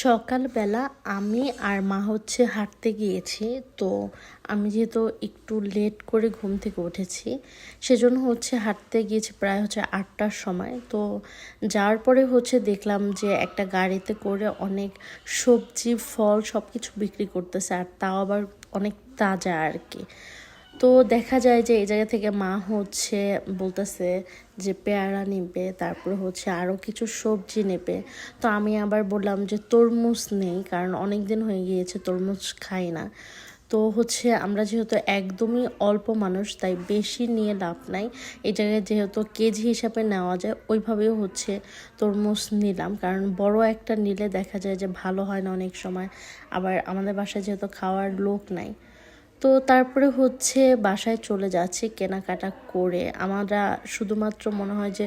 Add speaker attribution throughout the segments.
Speaker 1: সকালবেলা আমি আর মা হচ্ছে হাঁটতে গিয়েছি, তো আমি যেহেতু একটু লেট করে ঘুম থেকে উঠেছি, সেজন্য হচ্ছে হাঁটতে গিয়েছি প্রায় হচ্ছে আটটার সময়। তো যাওয়ার পরে হচ্ছে দেখলাম যে একটা গাড়িতে করে অনেক সবজি, ফল সব কিছু বিক্রি করতেছে, আর তাও আবার অনেক তাজা আর কি। তো দেখা যায় যে এই জায়গা থেকে মা হচ্ছে বলতেছে যে পেয়ারা নেবে, তারপর হচ্ছে আরও কিছু সবজি নেবে। তো আমি আবার বললাম যে তরমুজ নেই, কারণ অনেক দিন হয়ে গিয়েছে, তরমুজ খাই না। তো হচ্ছে আমরা যেহেতু একদমই অল্প মানুষ, তাই বেশি নিয়ে লাভ নাই। এই জায়গায় যেহেতু কেজি হিসাবে নেওয়া যায়, ওইভাবেও হচ্ছে তরমুজ নিলাম। কারণ বড় একটা নিলে দেখা যায় যে ভালো হয় না অনেক সময়। আবার আমাদের বাসায় যেহেতু খাওয়ার লোক নাই তো তারপরে হচ্ছে বাসায় চলে যাচ্ছি কেনাকাটা করে। আমরা শুধুমাত্র মনে হয় যে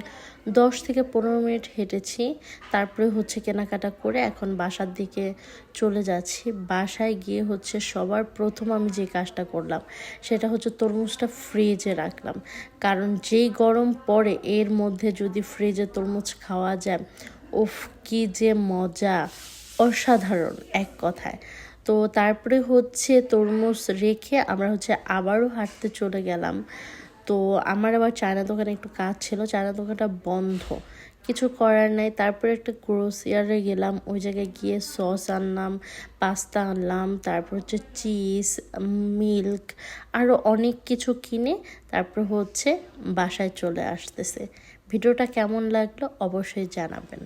Speaker 1: দশ থেকে পনেরো মিনিট হেঁটেছি, তারপরে হচ্ছে কেনাকাটা করে এখন বাসার দিকে চলে যাচ্ছি। বাসায় গিয়ে হচ্ছে সবার প্রথম আমি যে কাজটা করলাম, সেটা হচ্ছে তরমুজটা ফ্রিজে রাখলাম। কারণ যেই গরম পড়ে, এর মধ্যে যদি ফ্রিজে তরমুজ খাওয়া যায়, উফ, কি যে মজা! অসাধারণ এক কথায়। তো তারপরে হচ্ছে তরমুজ রেখে আমরা হচ্ছে আবারও হাঁটতে চলে গেলাম। তো আমার আবার চায়না দোকানে একটু কাজ ছিল, চায়না দোকানটা বন্ধ। কিছু করার নাই, তারপরে একটা গ্রোসিয়ারে গেলাম, ওই জায়গায় গিয়ে সস আনলাম পাস্তা আনলাম, তারপর হচ্ছে চিজ মিল্ক আরও অনেক কিছু কিনে তারপর হচ্ছে বাসায় চলে আসতেছে। ভিডিওটা কেমন লাগল অবশ্যই জানাবেন।